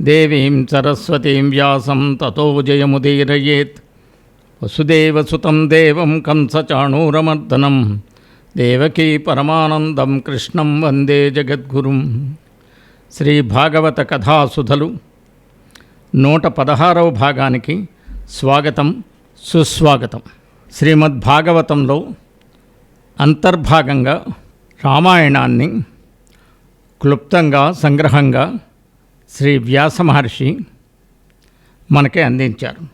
దేవీం సరస్వతీం వ్యాసం తతో జయముదీరయేత్ వసుదేవసుతం దేవం కంసచాణూరమర్దనం. దేవకీ పరమానందం కృష్ణం వందే జగద్గురుం. శ్రీ భాగవత కథాసుధలు. నూట పదహారవ భాగానికి స్వాగతం సుస్వాగతం. శ్రీమద్భాగవతంలో అంతర్భాగంగా రామాయణాన్ని క్లుప్తంగా సంగ్రహంగా శ్రీ వ్యాస మహర్షి మనకి అందించారు.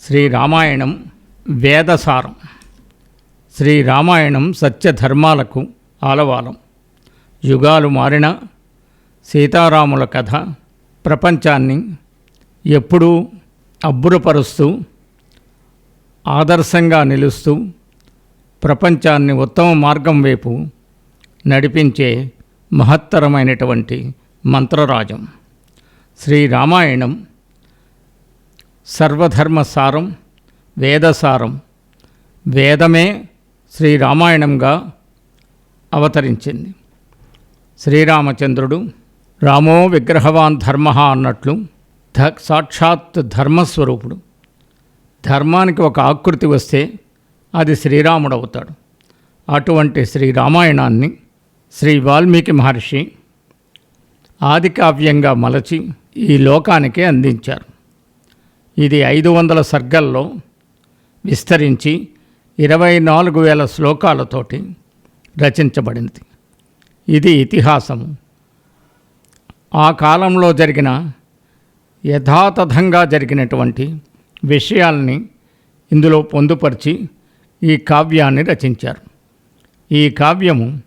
శ్రీ రామాయణం వేదసారం. శ్రీ రామాయణం సత్యధర్మాలకు ఆలవాలం. యుగాలు మారిన సీతారాముల కథ ప్రపంచాన్ని ఎప్పుడూ అబ్బురపరుస్తూ ఆదర్శంగా నిలుస్తూ ప్రపంచాన్ని ఉత్తమ మార్గం వైపు నడిపించే మహత్తరమైనటువంటి మంత్రరాజం. శ్రీ రామాయణం సర్వధర్మసారం వేదసారం వేదమే శ్రీరామాయణంగా అవతరించింది. శ్రీరామచంద్రుడు రామో విగ్రహవాన్ ధర్మ అన్నట్లు ధ సాక్షాత్ ధర్మస్వరూపుడు. ధర్మానికి ఒక ఆకృతి వస్తే అది శ్రీరాముడు అవుతాడు అటువంటి శ్రీ రామాయణాన్ని శ్రీ వాల్మీకి మహర్షి ఆదికావ్యంగా మలచి ఈ లోకానికి అందించారు. ఇది ఐదు వందల సర్గల్లో విస్తరించి ఇరవై నాలుగు వేల శ్లోకాలతోటి రచించబడింది. ఇది ఇతిహాసము. ఆ కాలంలో జరిగిన యథాతథంగా జరిగినటువంటి విషయాల్ని ఇందులో పొందుపరిచి ఈ కావ్యాన్ని రచించారు. ఈ కావ్యము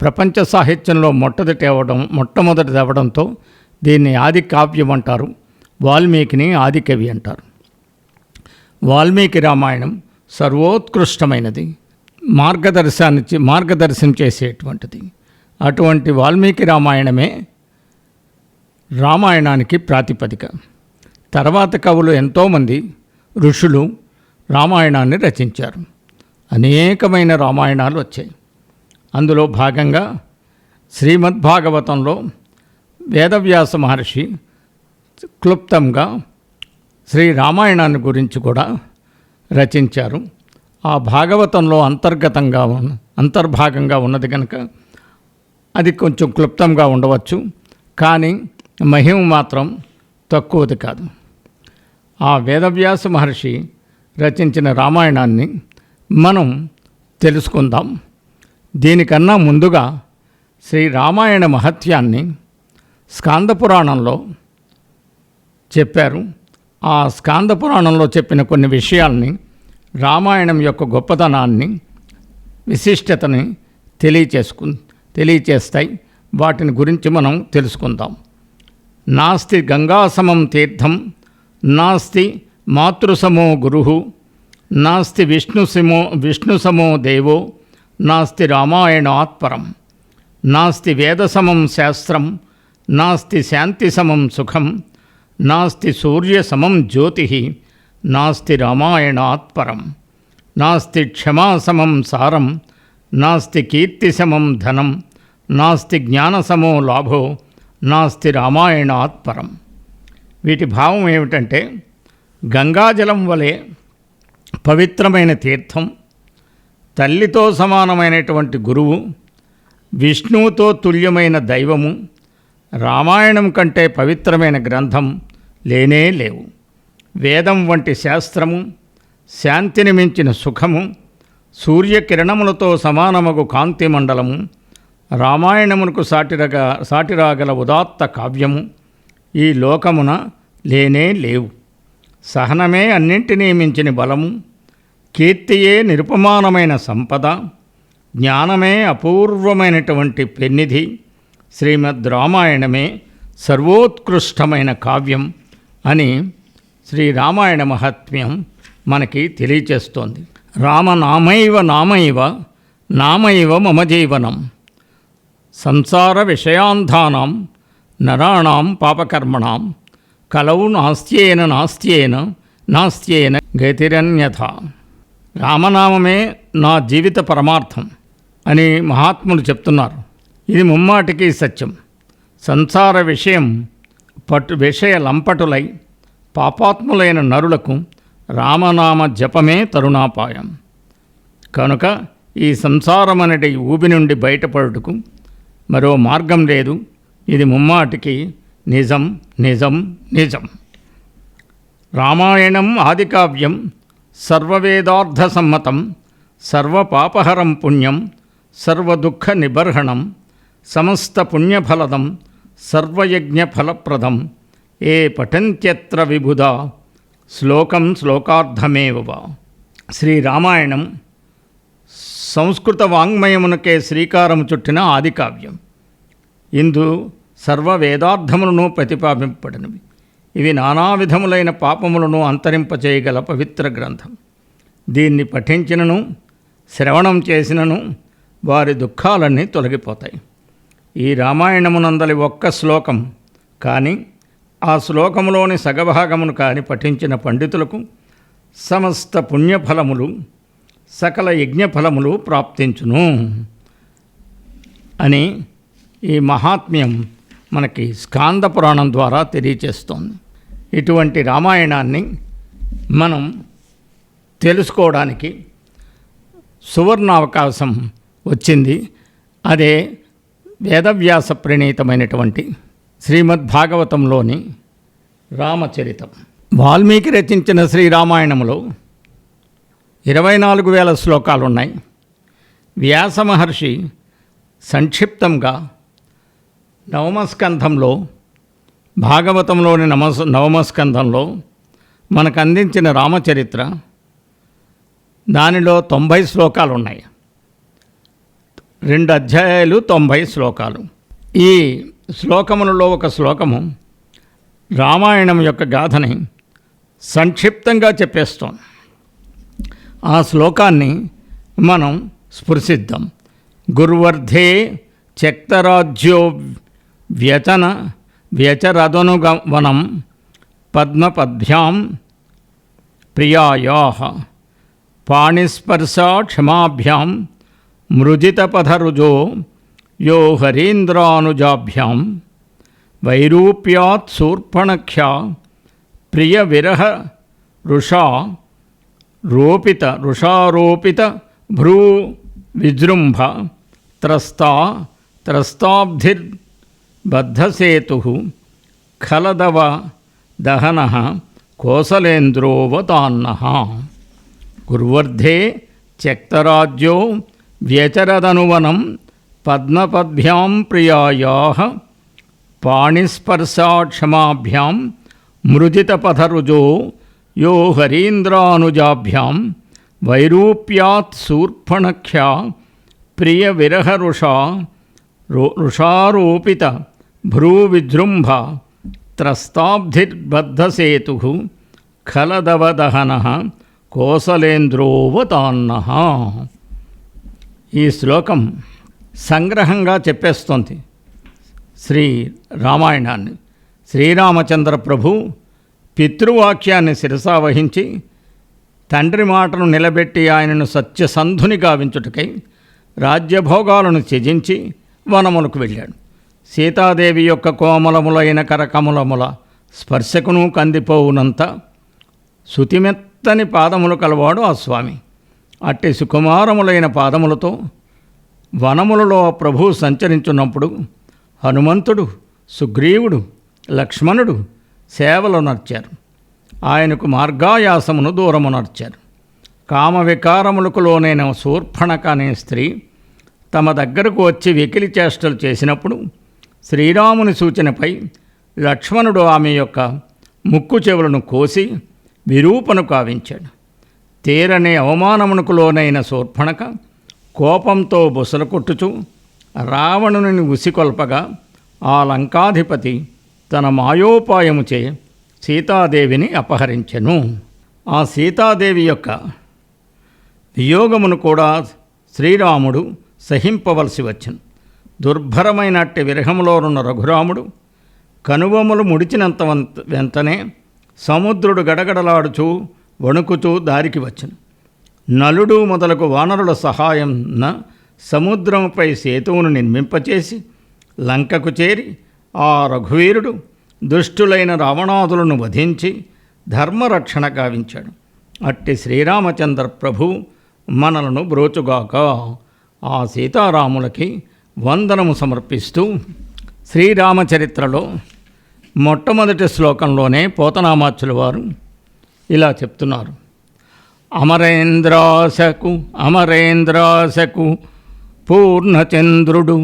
ప్రపంచ సాహిత్యంలో మొట్టమొదటి అవ్వడం మొట్టమొదటిది అవ్వడంతో దీన్ని ఆది కావ్యం అంటారు వాల్మీకిని ఆదికవి అంటారు. వాల్మీకి రామాయణం సర్వోత్కృష్టమైనది మార్గదర్శాన్ని మార్గదర్శనం చేసేటువంటిది. అటువంటి వాల్మీకి రామాయణమే రామాయణానికి ప్రాతిపదిక. తర్వాత కవులు ఎంతోమంది ఋషులు రామాయణాన్ని రచించారు. అనేకమైన రామాయణాలు వచ్చాయి. అందులో భాగంగా శ్రీమద్భాగవతంలో వేదవ్యాస మహర్షి క్లుప్తంగా శ్రీ రామాయణాన్ని గురించి కూడా రచించారు. ఆ భాగవతంలో అంతర్గతంగా ఉన్న అంతర్భాగంగా ఉన్నది కనుక అది కొంచెం క్లుప్తంగా ఉండవచ్చు కానీ మహిమ మాత్రం తక్కువది కాదు. ఆ వేదవ్యాస మహర్షి రచించిన రామాయణాన్ని మనం తెలుసుకుందాం. దీనికన్నా ముందుగా శ్రీ రామాయణ మహత్యాన్ని స్కాంద పురాణంలో చెప్పారు. ఆ స్కాంద పురాణంలో చెప్పిన కొన్ని విషయాల్ని రామాయణం యొక్క గొప్పతనాన్ని విశిష్టతని తెలియచేసుకు తెలియచేస్తాయి. వాటిని గురించి మనం తెలుసుకుందాం. నాస్తి గంగాసమం తీర్థం నాస్తి మాతృసమో గురు నాస్తి విష్ణుసమో విష్ణుసమో దేవో నాస్తి రామాయణాత్పరం నాస్తి వేదసమం శాస్త్రం నాస్తి శాంతిసమం సుఖం నాస్తి సూర్యసమం జ్యోతి నాస్తి రామాయణాత్పరం నాస్తి క్షమాసమం సారం నాస్తి కీర్తిసమం ధనం నాస్తి జ్ఞానసమో లాభో నాస్తి రామాయణాత్పరం. వీటి భావం ఏమిటంటే గంగాజలం వలె పవిత్రమైన తీర్థం తల్లితో సమానమైనటువంటి గురువు విష్ణువుతో తుల్యమైన దైవము రామాయణం కంటే పవిత్రమైన గ్రంథం లేనే లేవు. వేదం వంటి శాస్త్రము శాంతిని మించిన సుఖము సూర్యకిరణములతో సమానమగు కాంతి మండలము రామాయణమునకు సాటిరగా సాటిరాగల ఉదాత్త కావ్యము ఈ లోకమున లేనే లేవు. సహనమే అన్నింటినీ మించిన బలము కీర్తియే నిరుపమానమైన సంపద జ్ఞానమే అపూర్వమైనటువంటి పెన్నిధి శ్రీమద్ రామాయణమే సర్వోత్కృష్టమైన కావ్యం అని శ్రీ రామాయణ మహాత్మ్యం మనకి తెలియచేస్తోంది. రామనామైవ నామైవ నామైవ మమ జీవనం సంసార విషయాంధానాం నరాణం పాపకర్మణం కలవు నాస్త్యేన నాస్త్యేన నాస్త్యేన గతిరన్యథ. రామనామమే నా జీవిత పరమార్థం అని మహాత్ములు చెప్తున్నారు. ఇది ముమ్మాటికి సత్యం. సంసార విషయం పట్టు విషయ లంపటులై పాపాత్ములైన నరులకు రామనామ జపమే తరుణాపాయం. కనుక ఈ సంసారం అనేది ఊబి నుండి బయటపడుటకు మరో మార్గం లేదు. ఇది ముమ్మాటికి నిజం నిజం నిజం. రామాయణం ఆదికావ్యం సర్వవేదార్థసమ్మతం సర్వపాపహరం పుణ్యం సర్వదుఃఖ నిబర్హణం సమస్త పుణ్యఫలదం సర్వయజ్ఞఫలప్రదం. ఏ పఠంత్యత్ర విబుధ? శ్లోకం శ్లోకార్థమేవ శ్రీరామాయణం. సంస్కృత వాంగ్మయమునకే శ్రీకారము చుట్టిన ఆదికావ్యం. ఇందు సర్వ వేదార్థములను ప్రతిపాదింపబడినవి. ఇవి నానా విధములైన పాపములను అంతరింపచేయగల పవిత్ర గ్రంథం. దీన్ని పఠించినను శ్రవణం చేసినను వారి దుఃఖాలన్నీ తొలగిపోతాయి. ఈ రామాయణమునందలి ఒక్క శ్లోకం కానీ ఆ శ్లోకములోని సగభాగమును కాని పఠించిన పండితులకు సమస్త పుణ్యఫలములు సకల యజ్ఞఫలములు ప్రాప్తించును అని ఈ మహాత్మ్యం మనకి స్కాంద పురాణం ద్వారా తెలియచేస్తోంది. ఇటువంటి రామాయణాన్ని మనం తెలుసుకోవడానికి సువర్ణ అవకాశం వచ్చింది. అదే వేదవ్యాస ప్రణీతమైనటువంటి శ్రీమద్ భాగవతంలోని రామచరితం. వాల్మీకి రచించిన శ్రీరామాయణంలో ఇరవై నాలుగు వేల శ్లోకాలు ఉన్నాయి వ్యాస మహర్షి సంక్షిప్తంగా నవమస్కంధంలో భాగవతంలోని నమస్ నవమస్కంధంలో మనకు అందించిన రామచరిత్ర దానిలో తొంభై శ్లోకాలు ఉన్నాయి రెండు అధ్యాయాలు తొంభై శ్లోకాలు. ఈ శ్లోకములలో ఒక శ్లోకము రామాయణం యొక్క గాథని సంక్షిప్తంగా చెప్పేస్తాం ఆ శ్లోకాన్ని మనం స్పృశిద్దాం. గురువర్ధే చక్తరాజ్యో व्यचन, व्यचरदनुगमनं, पद्मपद्भ्यां प्रियायाः, पाणिस्पर्शाक्षमाभ्यां, मृजितपथरुजो यो हरीन्द्रानुजाभ्यां वैरूप्यात् विरह रुषा रोपित रुषारोपित भ्रू विजृंभ त्रस्ता, त्रस्ताब्धिर् बद्धसेतुः खलदव दहनः कोसलेन्द्रोऽवतान्नः। कुर्वर्धे त्यक्तराज्यो व्यचरदनुवनं पद्मपद्भ्यां प्रियायाः पाणिस्पर्शाक्षमाभ्यां मृदितपथरुजो यो हरीन्द्रानुजाभ्यां वैरूप्यात् सूर्पणख्या प्रियविरहरुषा रुषारोपित భ్రూవిజృంభ త్రస్తాబ్ధిర్బద్ధసేతు ఖలదవదహన కోసలేంద్రోవతాన్న. ఈ శ్లోకం సంగ్రహంగా చెప్పేస్తోంది శ్రీ రామాయణాన్ని. శ్రీరామచంద్ర ప్రభు పితృవాక్యాన్ని శిరసావహించి తండ్రి మాటను నిలబెట్టి ఆయనను సత్యసంధుని గావించుటకై రాజ్యభోగాలను త్యజించి వనములకు వెళ్ళాడు. సీతాదేవి యొక్క కోమలములైన కరకమలముల స్పర్శకును కందిపోవునంత శుతిమెత్తని పాదములు కలవాడు ఆ స్వామి. అట్టి సుకుమారములైన పాదములతో వనములలో ప్రభు సంచరించున్నప్పుడు హనుమంతుడు సుగ్రీవుడు లక్ష్మణుడు సేవలు నర్చారు ఆయనకు మార్గాయాసమును దూరము నర్చారు కామ వికారములకు లోనైన శూర్పణక అనే స్త్రీ తమ దగ్గరకు వచ్చి వెకిలి చేష్టలు చేసినప్పుడు శ్రీరాముని సూచనపై లక్ష్మణుడు ఆమె యొక్క ముక్కు చెవులను కోసి విరూపను కావించాడు. తీరనే అవమానమునకు లోనైన శూర్పణక కోపంతో బుసలు కొట్టుచు రావణుని ఉసికొల్పగా ఆ లంకాధిపతి తన మాయోపాయముచే సీతాదేవిని అపహరించెను. ఆ సీతాదేవి యొక్క వియోగమును కూడా శ్రీరాముడు సహింపవలసి వచ్చను. దుర్భరమైనట్టి విరహములోనున్న రఘురాముడు కనుబొమ్మలు ముడిచినంత వంత- వెంటనే సముద్రుడు గడగడలాడుచూ వణుకుచూ దారికి వచ్చను. నలుడు మొదలగు వానరుల సహాయంన సముద్రముపై సేతువును నిర్మింపచేసి లంకకు చేరి ఆ రఘువీరుడు దుష్టులైన రావణాదులను వధించి ధర్మరక్షణ గావించాడు. అట్టి శ్రీరామచంద్ర ప్రభు మనలను బ్రోచుగాక ఆ సీతారాములకి వందనము సమర్పిస్తూ శ్రీరామచరిత్రలో మొట్టమొదటి శ్లోకంలోనే పోతనామాచుల వారు ఇలా చెప్తున్నారు. అమరేంద్రాశకు అమరేంద్రాశకు పూర్ణచంద్రుడు.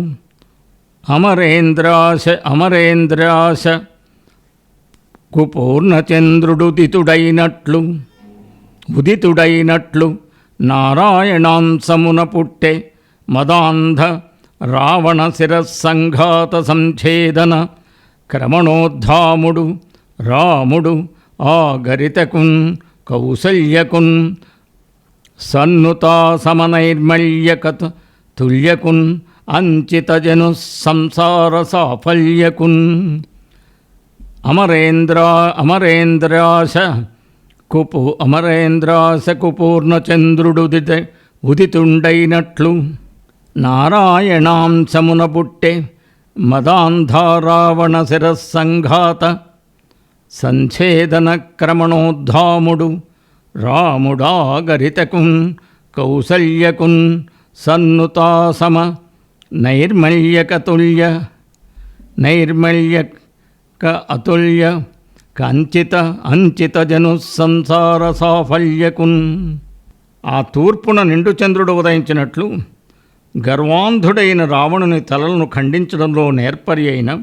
అమరేంద్రాశ అమరేంద్రాశ కు పూర్ణచంద్రుడు దితుడైనట్లు ఉదితుడైనట్లు నారాయణాంశమున పుట్టే మదాంధ రావణ శిరస్సంఘాత సంఛేదన క్రమణోద్ధాముడు రాముడు ఆ గరితకున్ కౌసల్యకున్ సన్నుతా సమనైర్మల్యకత తుల్యకున్ అంచితజను సంసార సాఫల్యకున్. అమరేంద్ర అమరేంద్రాశ కుపు అమరేంద్రాశ కుపూర్ణచంద్రుడు ఉదితుండైనట్లు. ఉదితుండైనట్లు నారాయణాంశమున పుట్టే మదాంధారావణ శిరస్సంఘాత సంఛేదన క్రమణోద్ధాముడు రాముడాగరితకున్ కౌసల్యకున్ సన్నుతాసమ నైర్మల్యకతుల్య నైర్మల్యక అతుల్య కంచిత అంచితజను సంసార సాఫల్యకున్. ఆ తూర్పున నిండు చంద్రుడు ఉదయించినట్లు గర్వాంధుడైన రావణుని తలలను ఖండించడంలో నేర్పరి అయిన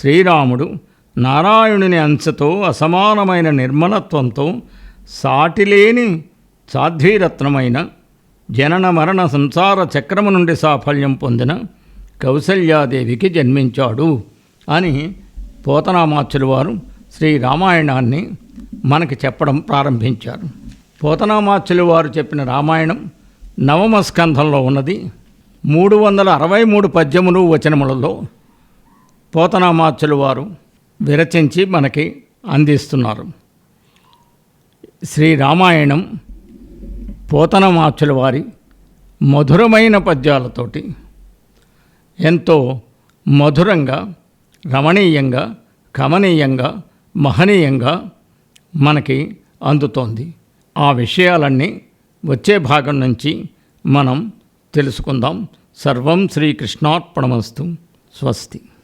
శ్రీరాముడు నారాయణుని అంశతో అసమానమైన నిర్మలత్వంతో సాటిలేని సాధ్వీరత్నమైన జనన మరణ సంసార చక్రము నుండి సాఫల్యం పొందిన కౌసల్యాదేవికి జన్మించాడు అని పోతనామాచులు వారు శ్రీ రామాయణాన్ని మనకి చెప్పడం ప్రారంభించారు. పోతనామాచులు వారు చెప్పిన రామాయణం నవమ స్కంధంలో ఉన్నది. మూడు వందల అరవై మూడు పద్యములు వచనములలో పోతనామాచులు వారు విరచించి మనకి అందిస్తున్నారు. శ్రీ రామాయణం పోతనమాచుల వారి మధురమైన పద్యాలతోటి ఎంతో మధురంగా రమణీయంగా కమనీయంగా మహనీయంగా మనకి అందుతోంది. ఆ విషయాలన్నీ వచ్చే భాగం నుంచి మనం తెలుసుకుందాం. సర్వం శ్రీకృష్ణార్పణమస్తు. స్వస్తి.